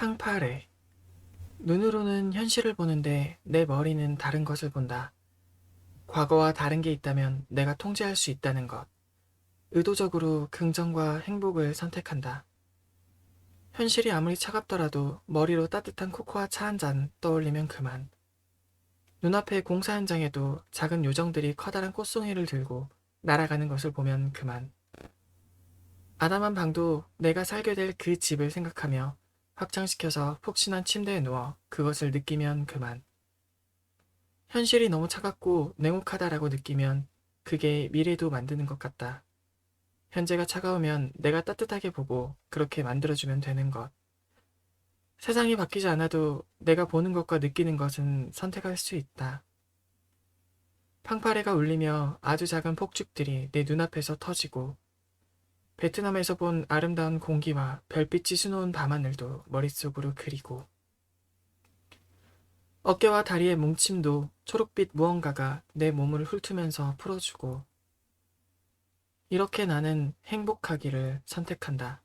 팡파레. 눈으로는 현실을 보는데 내 머리는 다른 것을 본다. 과거와 다른 게 있다면 내가 통제할 수 있다는 것. 의도적으로 긍정과 행복을 선택한다. 현실이 아무리 차갑더라도 머리로 따뜻한 코코아 차 한 잔 떠올리면 그만. 눈앞의 공사 현장에도 작은 요정들이 커다란 꽃송이를 들고 날아가는 것을 보면 그만. 아담한 방도 내가 살게 될 그 집을 생각하며 확장시켜서 폭신한 침대에 누워 그것을 느끼면 그만. 현실이 너무 차갑고 냉혹하다라고 느끼면 그게 미래도 만드는 것 같다. 현재가 차가우면 내가 따뜻하게 보고 그렇게 만들어주면 되는 것. 세상이 바뀌지 않아도 내가 보는 것과 느끼는 것은 선택할 수 있다. 팡파레가 울리며 아주 작은 폭죽들이 내 눈앞에서 터지고 베트남에서 본 아름다운 공기와 별빛이 수놓은 밤하늘도 머릿속으로 그리고 어깨와 다리의 뭉침도 초록빛 무언가가 내 몸을 훑으면서 풀어주고 이렇게 나는 행복하기를 선택한다.